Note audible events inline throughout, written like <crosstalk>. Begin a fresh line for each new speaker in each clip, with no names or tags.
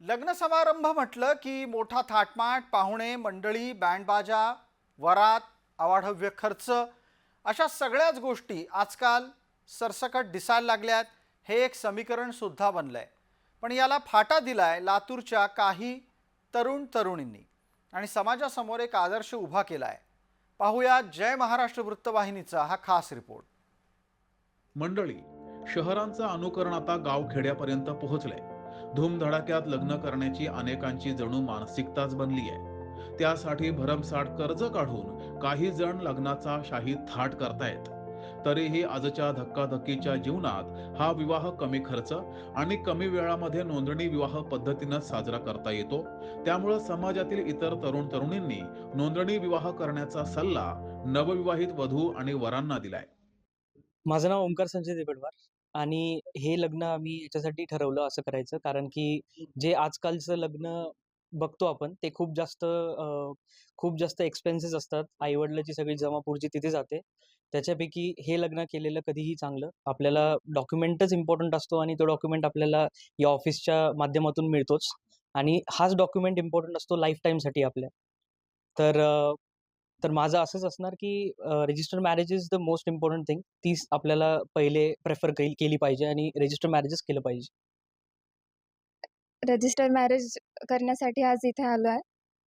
लग्न समारंभ म्हटलं की मोठा थाटमाट पाहुणे मंडळी बँडबाजा वरात अवाढव्य खर्च अशा सगळ्याच गोष्टी आजकाल सरसकट दिसायला लागल्यात. हे एक समीकरण सुद्धा बनलंय. पण याला फाटा दिलाय लातूरच्या काही तरुण तरुणींनी. आणि समाजासमोर एक आदर्श उभा केला आहे पाहूया जय महाराष्ट्र वृत्तवाहिनीचा हा खास रिपोर्ट.
मंडळी शहरांचं अनुकरण आता गावखेड्यापर्यंत पोहोचलंय. धूमधडाक्यात लग्न करण्याची अनेकांची जणू मानसिकताच बनली आहे. त्यासाठी भरमसाठ कर्ज काढून काही जण लग्नाचा शाही थाट करतायत. तरीही आजच्या धक्काधक्कीच्या जीवनात हा विवाह कमी खर्च आणि कमी वेळामध्ये नोंदणी विवाह पद्धतीनं साजरा करता येतो. त्यामुळं समाजातील इतर तरुण तरुणींनी नोंदणी विवाह करण्याचा सल्ला नवविवाहित वधू आणि वरांना दिलाय.
माझं नाव ओंकार संजय देबडवार आणि हे लग्न आम्ही याच्यासाठी ठरवलं असं करायचं. कारण की जे आजकालचं लग्न बघतो आपण ते खूप जास्त अं, खूप जास्त एक्सपेन्सेस असतात. आईवडिलाची सगळी जमापुरची तिथे जाते. त्याच्यापैकी हे लग्न केलेलं कधीही चांगलं. आपल्याला डॉक्युमेंटच इम्पॉर्टंट असतो आणि तो डॉक्युमेंट आपल्याला या ऑफिसच्या माध्यमातून मिळतोच. आणि हाच डॉक्युमेंट इम्पॉर्टंट असतो लाईफ टाईमसाठी आपल्या. तर अं, तर माझं असंच असणार की register marriage is the most important thing तीच आपल्याला पहिले प्रेफर केली पाहिजे आणि रजिस्टर मॅरेजच केलं पाहिजे.
रजिस्टर मॅरेज करण्यासाठी आज इथे आलो आहे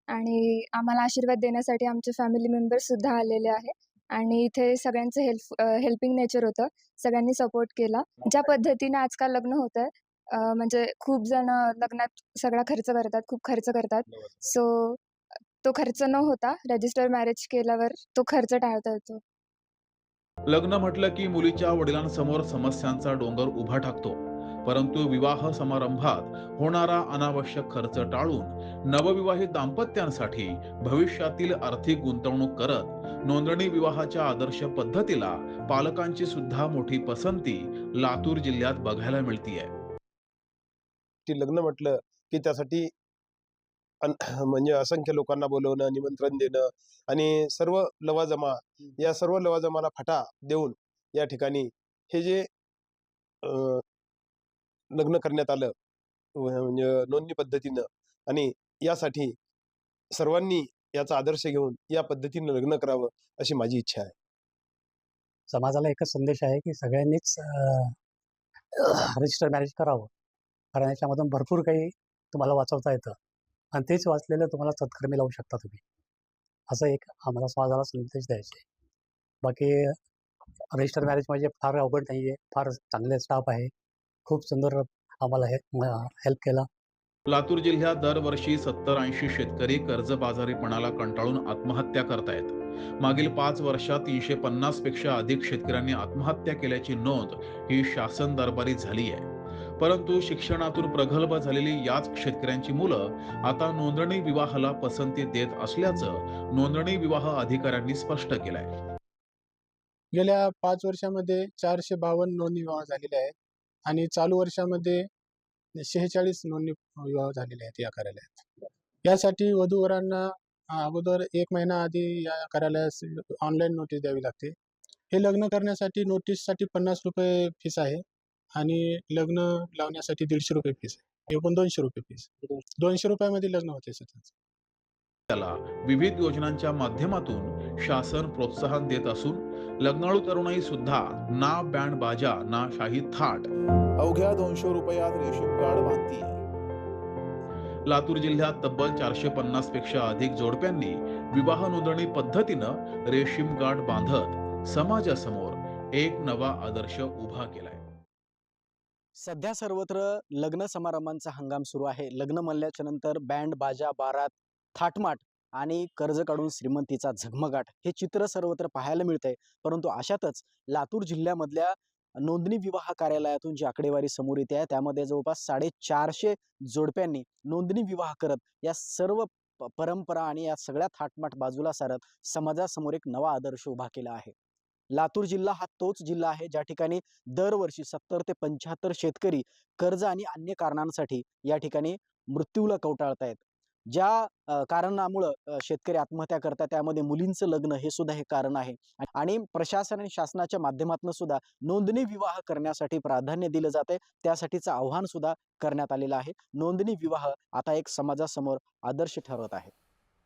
आणि आम्हाला आशीर्वाद देण्यासाठी आमचे फॅमिली मेंबर्स सुद्धा आलेले आहे आणि इथे सगळ्यांचं हेल्प हेल्पिंग नेचर होतं. सगळ्यांनी सपोर्ट केला. ज्या पद्धतीने आजकाल लग्न होत आहे म्हणजे खूप जण लग्नात सगळा खर्च करतात खूप खर्च करतात. सो तो खर्च न होता रजिस्टर मॅरेज केल्यावर तो खर्च टाळता येतो.
लग्न म्हटलं की मुलीच्या वडिलांसमोर समस्यांचा डोंगर उभा टाकतो परंतु विवाह समारंभात होणारा अनावश्यक खर्च टाळून नवविवाहित दाम्पत्यांसाठी भविष्यातील आर्थिक गुंतवणूक करत नोंदणी विवाहाच्या आदर्श पद्धतीला पालकांची सुद्धा मोठी पसंती लातूर जिल्ह्यात बघायला मिळतीये.
ती लग्न म्हटलं की त्यासाठी <clears throat> म्हणजे असंख्य लोकांना बोलवणं निमंत्रण देणं आणि सर्व लवाजमा या सर्व लवाजमाला फाटा देऊन या ठिकाणी हे जे लग्न करण्यात आलं म्हणजे नोंदणी पद्धतीनं आणि यासाठी सर्वांनी याचा आदर्श घेऊन या पद्धतीनं लग्न करावं अशी माझी इच्छा आहे.
समाजाला एकच संदेश आहे की सगळ्यांनीच रजिस्टर मॅरेज <clears throat> करावं. कारण याच्यामधून भरपूर काही तुम्हाला वाचवता येतं. आणि तेच वाचलेलं तुम्हाला सत्कर्मी लावू शकता तुम्ही. असं एक आम्हाला समाजाला संदेश द्यायचे आहे. बाकी रजिस्टर मॅरेज म्हणजे फार अवघड नाही आहे. फार चांगले स्टाफ आहे. खूप सुंदर आम्हाला हे हेल्प केला.
लातूर जिल्ह्यात दरवर्षी सत्तर ऐंशी शेतकरी कर्जबाजारीपणाला कंटाळून आत्महत्या करतायत. मागील पाच वर्षात तीनशे पन्नासपेक्षा अधिक शेतकऱ्यांनी आत्महत्या केल्याची नोंद ही शासन दरबारी झाली आहे परंतु शिक्षणातून प्रगल्भ झालेली याच शेतकऱ्यांची मुलं आता नोंदणी विवाहाला पसंती देत असल्याचं नोंदणी विवाह अधिकाऱ्यांनी स्पष्ट केलंय.
गेल्या पाच वर्षामध्ये चारशे बावन्न नोंदणी विवाह झालेले आहेत आणि चालू वर्षामध्ये शेहेचाळीस नोंदणी विवाह झालेले आहेत या कार्यालयात. यासाठी वधूवरांना वरांना अगोदर एक महिना आधी या कार्यालयास ऑनलाईन नोटीस द्यावी लागते. हे लग्न करण्यासाठी नोटीससाठी पन्नास रुपये फीस आहे. आणि लग्न लावण्यासाठी दीडशे रुपये फीस आहे. एकूण दोनशे रुपये फीस दोनशे. रुपयामध्ये लग्न होते सध्या
त्याला विविध योजनांच्या माध्यमातून शासन प्रोत्साहन देत असून लग्नाळू तरुणाई सुद्धा ना बँड बाजा ना शाही थाट.
अवघ्या दोनशे रुपयात रेशीम कार्ड बांधतीये
लातूर जिल्ह्यात तब्बल चारशे पन्नासपेक्षा अधिक जोडप्यांनी विवाह नोंदणी पद्धतीनं रेशीम गाठ बांधत समाजासमोर एक नवा आदर्श उभा केलाय.
सध्या सर्वत्र लग्न समारंभांचा हंगाम सुरू आहे. लग्न म्हणल्याच्या नंतर बँड बाजा बारात थाटमाट आणि कर्ज काढून श्रीमंतीचा झगमगाट हे चित्र सर्वत्र पाहायला मिळतंय. परंतु अशातच लातूर जिल्ह्यामधल्या नोंदणी विवाह कार्यालयातून जी आकडेवारी समोर येते आहे त्यामध्ये जवळपास साडेचारशे जोडप्यांनी नोंदणी विवाह करत या सर्व परंपरा आणि या सगळ्या थाटमाट बाजूला सारत समाजासमोर एक नवा आदर्श उभा केला आहे. लातूर जिल्हा हा तोच जिल्हा आहे ज्या ठिकाणी दरवर्षी सत्तर ते पंच्याहत्तर शेतकरी कर्ज आणि अन्य कारणांसाठी या ठिकाणी मृत्यूला कवटाळतायत ज्या कारणामुळं शेतकरी आत्महत्या करतात त्यामध्ये मुलींचं लग्न हे सुद्धा हे कारण आहे. आणि प्रशासन आणि शासनाच्या माध्यमातून सुद्धा नोंदणी विवाह करण्यासाठी प्राधान्य दिलं जाते त्यासाठीचं आव्हान सुद्धा करण्यात आलेलं आहे. नोंदणी विवाह आता एक समाजासमोर आदर्श ठरवत आहे.